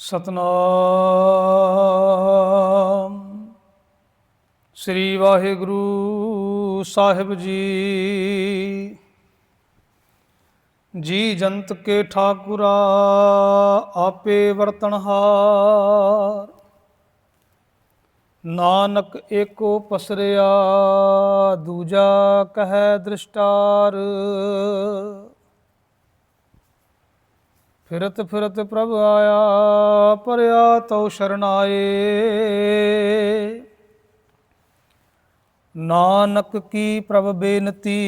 ਸਤਨਾਮ। ਸ੍ਰੀ ਵਾਹਿਗੁਰੂ ਸਾਹਿਬ ਜੀ। ਜੀ ਜੰਤ ਕੇ ਠਾਕੁਰਾ, ਆਪੇ ਵਰਤਨਹਾਰ ਨਾਨਕ ਏਕੋ ਪਸਰਿਆ, ਦੂਜਾ ਕਹੈ ਦ੍ਰਿਸ਼ਟਾਰ। ਫਿਰਤ ਫਿਰਤ ਪ੍ਰਭ ਆਇਆ, ਪਰਿਆ ਤਉ ਸ਼ਰਨਾਏ। ਨਾਨਕ ਕੀ ਪ੍ਰਭ ਬੇਨਤੀ,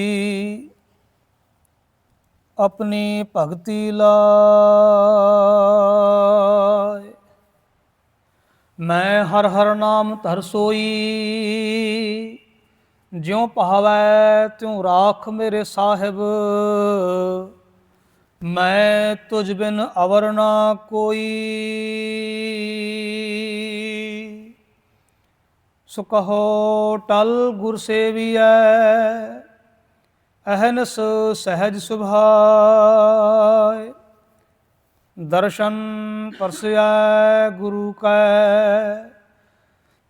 ਆਪਣੀ ਭਗਤੀ ਲਾਇ ਮੈਂ ਹਰ ਹਰ ਨਾਮ ਧਰ ਸੋਈ, ਜਿਉ ਭਾਵੈ ਤਿਉ ਰਾਖ ਮੇਰੇ ਸਾਹਿਬ। ਮੈਂ ਤੁਝ ਬਿਨ ਅਵਰ ਨਾ ਕੋਈ। ਸੁ ਕਹੋ, ਟਲ ਗੁਰ ਸੇਵੀਐ, ਅਹਨਸ ਸਹਿਜ ਸੁਭਾਇ ਦਰਸ਼ਨ ਪਰਸਿਆ ਗੁਰੂ ਕੈ,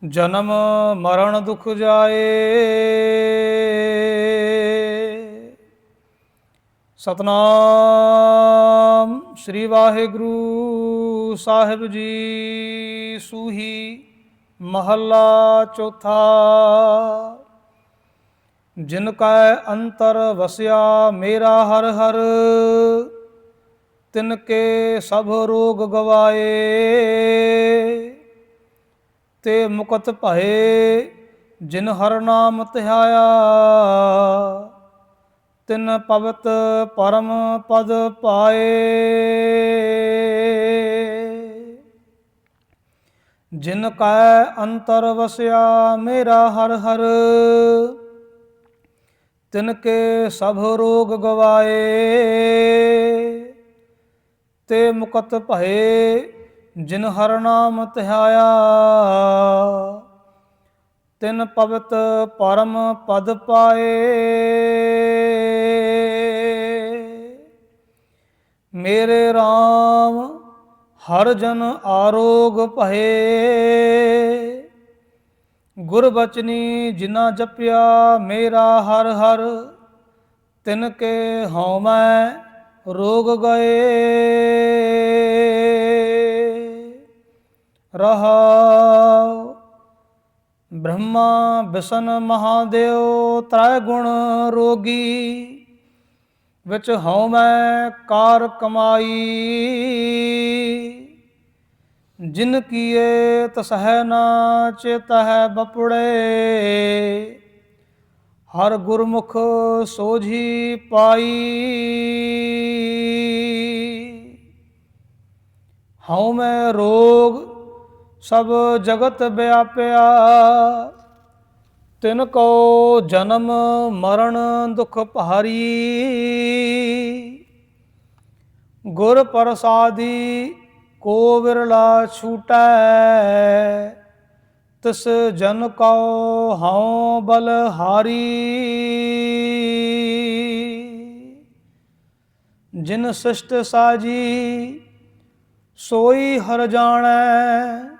ਜਨਮ ਮਰਨ ਦੁਖ ਜਾਏ। ਸਤਨਾਮ ਸ੍ਰੀ ਵਾਹਿਗੁਰੂ ਸਾਹਿਬ ਜੀ। ਸੂਹੀ ਮਹੱਲਾ ਚੌਥਾ। ਜਿਨ ਕੈ ਅੰਤਰ ਵਸਿਆ ਮੇਰਾ ਹਰ ਹਰ, ਤਿਨ ਕੇ ਸਭ ਰੋਗ ਗਵਾਏ। ਤੇ ਮੁਕਤ ਭਏ ਜਿਨ ਹਰ ਨਾਮ ਧਿਆਇਆ। ਤਿਨ ਪਵਤ ਪਰਮ ਪਦ ਪਾਏ। ਜਿਨ ਕੈ ਅੰਤਰ ਵਸਿਆ ਮੇਰਾ ਹਰ ਹਰ, ਤਿਨ ਕੇ ਸਭ ਰੋਗ ਗਵਾਏ। ਤੇ ਮੁਕਤ ਭਏ ਜਿਨ ਹਰ ਨਾਮ ਧਿਆਇਆ ਤਿਨ ਪਵਤ ਪਰਮ ਪਦ ਪਾਏ। ਮੇਰੇ RAM ਹਰ ਜਨ ਆਰੋਗ ਭਏ। ਗੁਰ ਬਚਨੀ ਜਿਨਾ ਜਪਿਆ, ਮੇਰਾ ਹਰ ਹਰ, ਤਿਨ ਕੇ ਹਉ ਮੈਂ ਰੋਗ ਗਏ। ਰਹਾ ਬ੍ਰਹਮਾ ਬਿਸ਼ਨ ਮਹਾਦੇਵ, ਤ੍ਰੈ ਗੁਣ ਰੋਗੀ। ਵਿੱਚ ਹਉ ਮੈਂ ਕਾਰ ਕਮਾਈ। ਜਿਨ ਕੀਏ ਤਸਹਿ ਨਾ ਚੇਤਹਿ ਬਪੜੇ। ਹਰ ਗੁਰਮੁਖ ਸੋਝੀ ਪਾਈ। ਹਉ ਮੈਂ ਰੋਗ ਸਭ ਜਗਤ ਵਿਆਪਿਆ ਤਿਨ ਕੋ ਜਨਮ ਮਰਨ ਦੁਖ ਭਾਰੀ। ਗੁਰ ਪ੍ਰਸਾਦੀ ਕੋ ਵਿਰਲਾ ਛੂਟੈ, ਤਿਸ ਜਨ ਕਉ ਹਉ ਬਲਹਾਰੀ ਜਿਨ ਸਿਸ਼ਟ ਸਾਜੀ, ਸੋਈ ਹਰ ਜਾਣੈ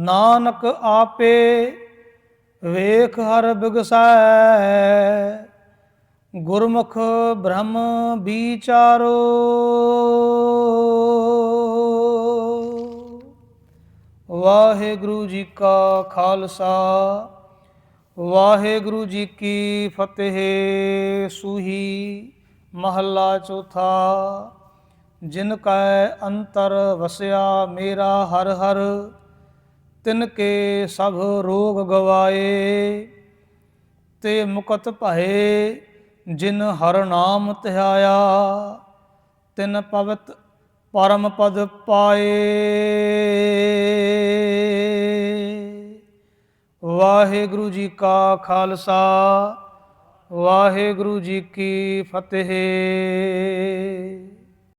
ਨਾਨਕ ਆਪੇ ਵੇਖ ਹਰ ਬਿਗਸੈ। ਗੁਰਮੁਖ ਬ੍ਰਹਮ ਵਿਚਾਰੋ। ਵਾਹਿਗੁਰੂ ਜੀ ਕਾ ਖਾਲਸਾ, ਵਾਹਿਗੁਰੂ ਜੀ ਕੀ ਫਤਿਹ। ਸੂਹੀ ਮਹੱਲਾ ਚੌਥਾ, ਜਿਨ ਕੈ ਅੰਤਰ ਵਸਿਆ ਮੇਰਾ ਹਰ ਹਰ। ਤਿਨ ਕੇ ਸਭ ਰੋਗ ਗਵਾਏ, ਤੇ ਮੁਕਤ ਭਏ ਜਿਨ ਹਰ ਨਾਮ ਧਿਆਇਆ ਤਿਨ ਪਵਤ ਪਰਮ ਪਦ ਪਾਏ। ਵਾਹਿਗੁਰੂ ਜੀ ਕਾ ਖਾਲਸਾ, ਵਾਹਿਗੁਰੂ ਜੀ ਕੀ ਫਤਿਹ।